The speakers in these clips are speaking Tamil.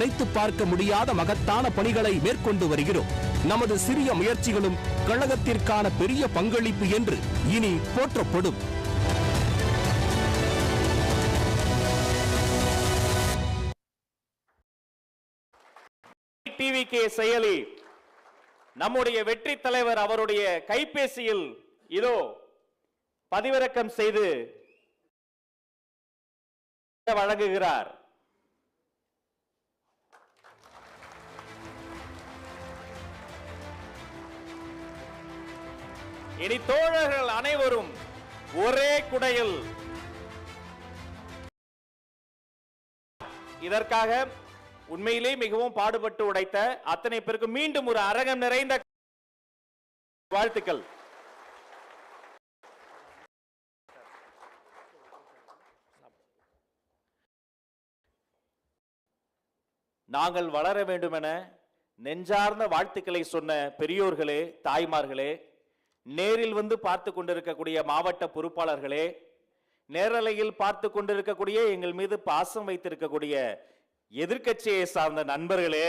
நினைத்து பார்க்க முடியாத மகத்தான பணிகளை மேற்கொண்டு வருகிறோம். நமது சிறிய முயற்சிகளும் கழகத்திற்கான பெரிய பங்களிப்பு என்று இனி போற்றப்படும். டிவிகே செயலி நம்முடைய வெற்றி தலைவர் அவருடைய கைபேசியில் இதோ பதிவிறக்கம் செய்து வழங்குகிறார். இனி தோழர்கள் அனைவரும் ஒரே குடையில். இதற்காக உண்மையிலே மிகவும் பாடுபட்டு உடைத்த அத்தனை பேருக்கு மீண்டும் ஒரு அரங்கம் நிறைந்த வாழ்த்துக்கள். நாங்கள் வளர வேண்டுமென நெஞ்சார்ந்த வாழ்த்துக்களை சொன்ன பெரியோர்களே தாய்மார்களே நேரில் வந்து பார்த்து கொண்டிருக்கக்கூடிய மாவட்ட பொறுப்பாளர்களே நேரலையில் பார்த்து கொண்டிருக்கக்கூடிய எங்கள் மீது பாசம் வைத்திருக்கக்கூடிய எதிர்க்கட்சியை சார்ந்த நண்பர்களே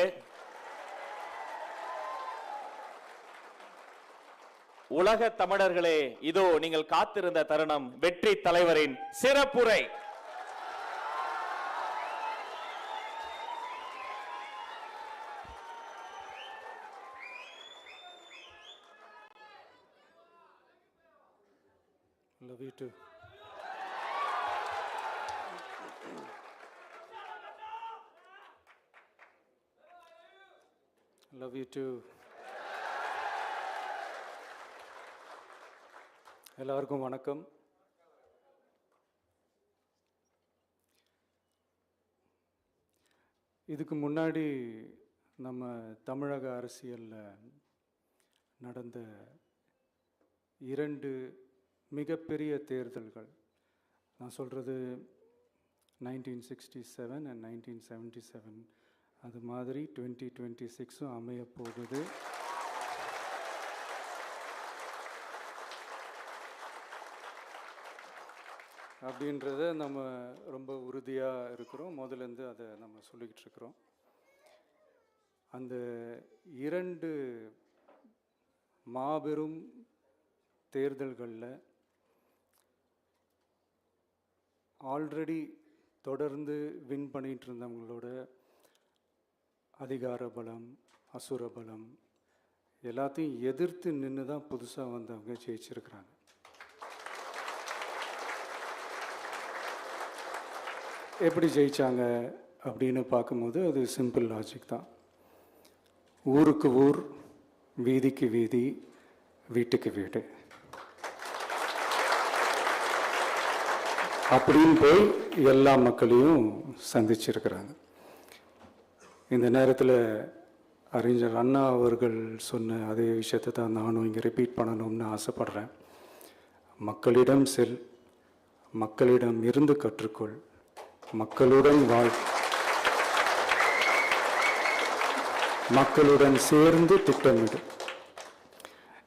உலக தமிழர்களே இதோ நீங்கள் காத்திருந்த தருணம் வெற்றி தலைவரின் சிறப்புரை. Love you too. Love you too. எல்லாருக்கும் வணக்கம் இதுக்கு முன்னாடி நம்ம தமிழக அரசியலில் நடந்த இரண்டு மிகப்பெரிய தேர்தல்கள். நான் சொல்கிறது nineteen sixty seven and nineteen seventy seven அது மாதிரி டுவெண்ட்டி டுவெண்ட்டி சிக்ஸும் அமைய போகுது. அப்படின்றத நம்ம ரொம்ப உறுதியாக இருக்கிறோம். முதலேருந்து அதை நம்ம சொல்லிக்கிட்டு இருக்கிறோம். அந்த இரண்டு மாபெரும் தேர்தல்களில் ஆல்ரெடி தொடர்ந்து வின் பண்ணிட்டு இருந்தவங்களோட அதிகார பலம் அசுர பலம் எல்லாத்தையும் எதிர்த்து நின்று தான் புதுசாக வந்தவங்க ஜெயிச்சிருக்கிறாங்க. எப்படி ஜெயிச்சாங்க அப்படின்னு பார்க்கும்போது அது சிம்பிள் லாஜிக் தான். ஊருக்கு ஊர் வீதிக்கு வீதி வீட்டுக்கு வீடு. அப்படின்னு போய் எல்லா மக்களையும் சந்திச்சிருக்கிறாங்க. இந்த நேரத்தில் அறிஞர் அண்ணா அவர்கள் சொன்ன அதே விஷயத்தை தான் நானும் இங்கே ரிப்பீட் பண்ணணும்னு ஆசைப்படுறேன். மக்களிடம் செல் மக்களிடம் இருந்து கற்றுக்கொள் மக்களுடன் வாழ். மக்களுடன் சேர்ந்து திட்டமிடும்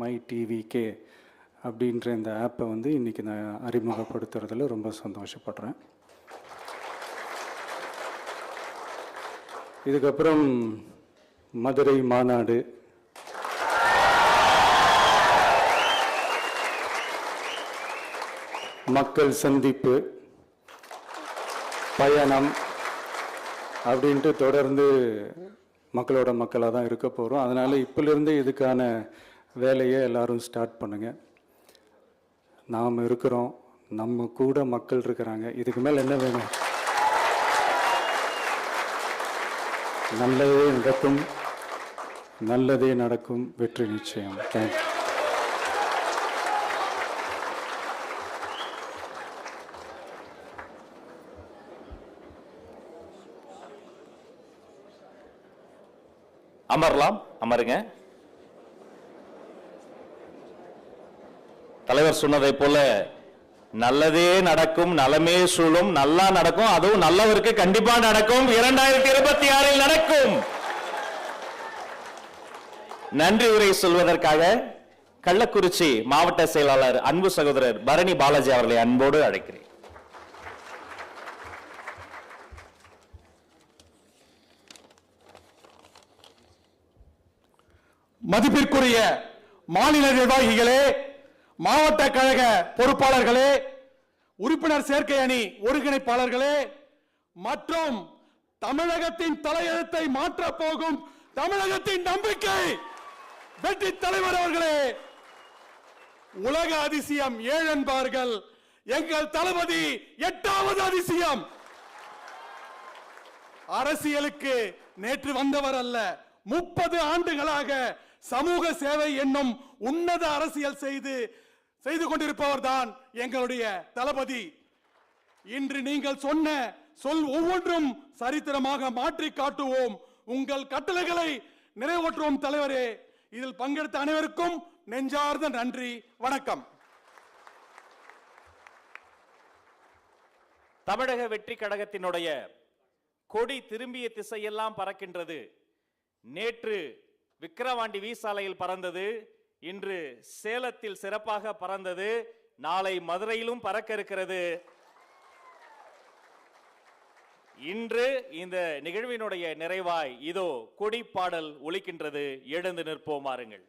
மை டிவிகே அப்படின்ற இந்த ஆப்பை வந்து இன்றைக்கி நான் அறிமுகப்படுத்துறதுல ரொம்ப சந்தோஷப்படுறேன். இதுக்கப்புறம் மதுரை மாநாடு. மக்கள் சந்திப்பு. பயணம் அப்படின்ட்டு தொடர்ந்து மக்களோட மக்களாக தான் இருக்க போகிறோம் அதனால் இப்போலேருந்து இதுக்கான வேலையை எல்லாரும் ஸ்டார்ட் பண்ணுங்கள் நாம் இருக்கிறோம் நம்ம கூட மக்கள் இருக்கிறாங்க. இதுக்கு மேலே என்ன வேணும்? நல்லதே நடக்கும் நல்லதே நடக்கும். வெற்றி நிச்சயம். தேங்க்யூ அமரலாம் அமருங்க. தலைவர் சொன்னதை போல நல்லதே நடக்கும் நலமே சூழும் நல்லா நடக்கும் அதுவும் நல்லவருக்கு கண்டிப்பா நடக்கும். இரண்டாயிரத்தி இருபத்தி ஆறில் நடக்கும். நன்றி உரை சொல்வதற்காக கள்ளக்குறிச்சி மாவட்ட செயலாளர் அன்பு சகோதரர் பரணி பாலாஜி அவர்களை அன்போடு அழைக்கிறேன். மதிப்பிற்குரிய மாநில நிர்வாகிகளே மாவட்ட கழக பொறுப்பாளர்களே உறுப்பினர் சேர்க்கை அணி ஒருங்கிணைப்பாளர்களே மற்றும் தமிழகத்தின் தலையெழுத்தை மாற்றப் போகும் தமிழகத்தின் நம்பிக்கை! வெற்றி தலைவர் அவர்களே உலக அதிசயம் ஏழு என்பார்கள். எங்கள் தளபதி எட்டாவது அதிசயம். அரசியலுக்கு நேற்று வந்தவர் அல்ல முப்பது ஆண்டுகளாக சமூக சேவை என்னும் உன்னத அரசியல் செய்து செய்து கொண்டிருப்பவர் தான் எங்களுடைய தளபதி. இன்று நீங்கள் சொன்ன சொல் ஒவ்வொன்றும் சரித்திரமாக மாற்றி காட்டுவோம். உங்கள் கட்டளைகளை நிறைவேற்றுவோம் தலைவரே. இதில் பங்கெடுத்த அனைவருக்கும் நெஞ்சார்ந்த நன்றி. வணக்கம். தமிழக வெற்றி கழகத்தினுடைய கொடி திரும்பிய திசையெல்லாம் பறக்கின்றது. நேற்று விக்கிரவாண்டி வீசாலையில் பறந்தது. இன்று சேலத்தில் சிறப்பாக பறந்தது நாளை மதுரையிலும் பறக்க இருக்கிறது. இன்று இந்த நிகழ்வினுடைய நிறைவாய் இதோ கொடி பாடல் எழுந்து நிற்போமாறுங்கள்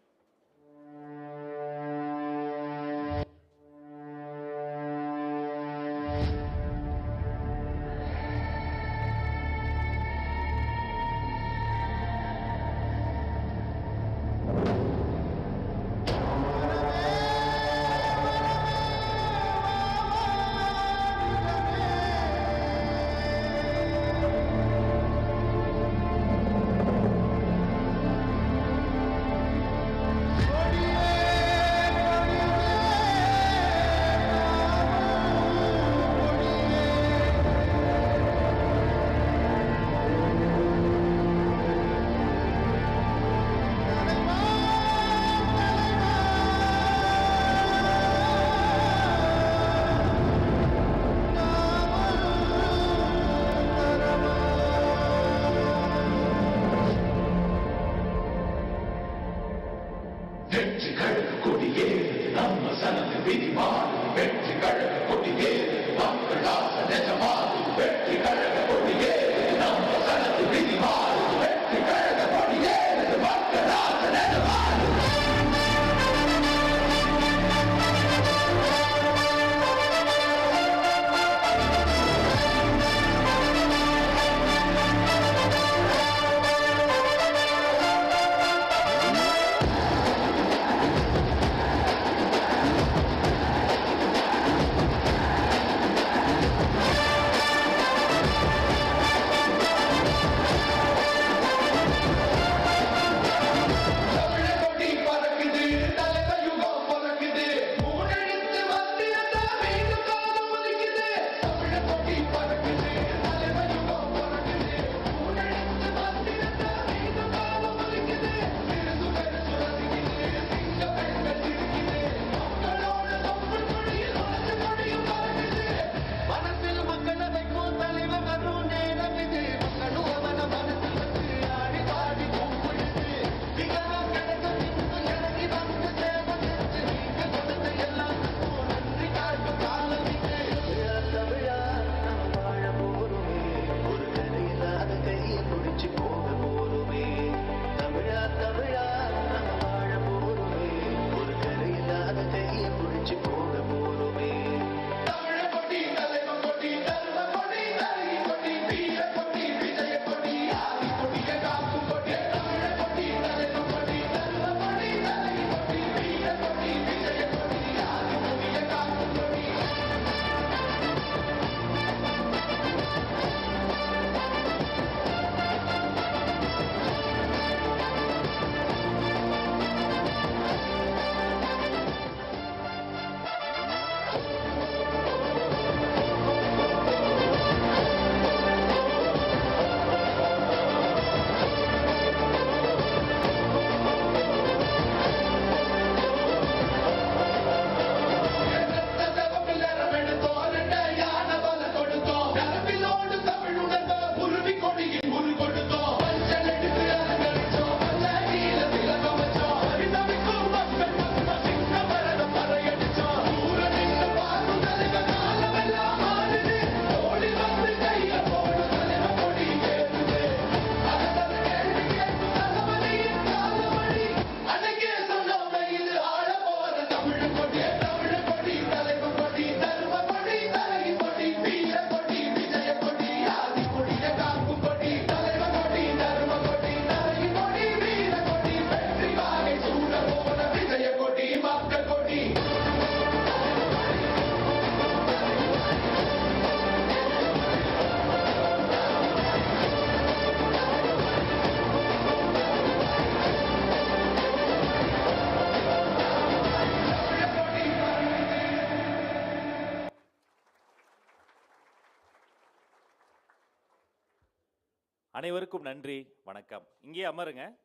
அனைவருக்கும் நன்றி. வணக்கம். இங்கே அமருங்க.